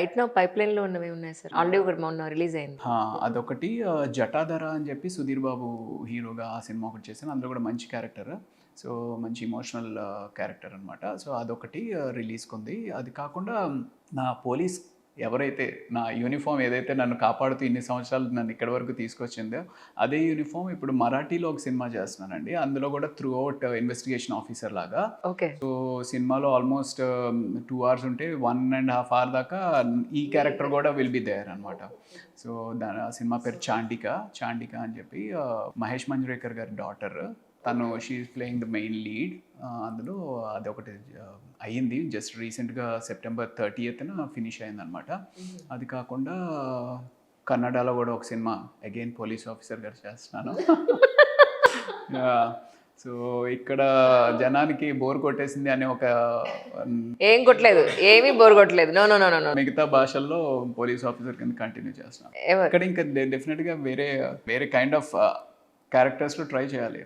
Right నా pipe లైన్లో ఉన్నవి ఉన్నాయి సార్. ఆల్రెడీ ఒకటి మొన్న రిలీజ్ అయింది. అదొకటి జటాధర అని చెప్పి సుధీర్ బాబు హీరోగా ఆ సినిమా ఒకటి చేశాను. అందులో కూడా మంచి క్యారెక్టర్. సో మంచి ఇమోషనల్ క్యారెక్టర్ అనమాట సో అదొకటి రిలీజ్కి ఉంది అది కాకుండా నా పోలీస్ ఎవరైతే నా యూనిఫామ్ ఏదైతే నన్ను కాపాడుతూ ఇన్ని సంవత్సరాలు నన్ను ఇక్కడి వరకు తీసుకొచ్చిందో అదే యూనిఫామ్ ఇప్పుడు మరాఠీలో ఒక సినిమా చేస్తున్నానండి. అందులో కూడా త్రూ అవుట్ ఇన్వెస్టిగేషన్ ఆఫీసర్ లాగా. ఓకే. సో సినిమాలో ఆల్మోస్ట్ టూ అవర్స్ ఉంటే వన్ అండ్ హాఫ్ అవర్ దాకా ఈ క్యారెక్టర్ కూడా విల్ బి దేర్ అనమాట సో దాని ఆ సినిమా పేరు చాండిక చాండిక అని చెప్పి మహేష్ మంజ్రేకర్ గారి డాటర్ తను she playing the main lead అందులో అదొకటి ఆ, అయ్యింది. జస్ట్ రీసెంట్గా సెప్టెంబర్ థర్టీయత్న ఫినిష్ అయింది అనమాట అది కాకుండా కన్నడలో కూడా ఒక సినిమా అగైన్ పోలీస్ ఆఫీసర్ గారు చేస్తున్నాను. సో ఇక్కడ జనానికి బోర్ కొట్టేసింది అనే ఒక ఏం కొట్టలేదు. ఏమీ బోర్ కొట్టలేదు. నో నో నో నో మిగతా భాషల్లో పోలీస్ ఆఫీసర్ కింద కంటిన్యూ చేస్తున్నాను. ఇక్కడ ఇంకా డెఫినెట్గా వేరే వేరే కైండ్ ఆఫ్ క్యారెక్టర్స్లో ట్రై చేయాలి.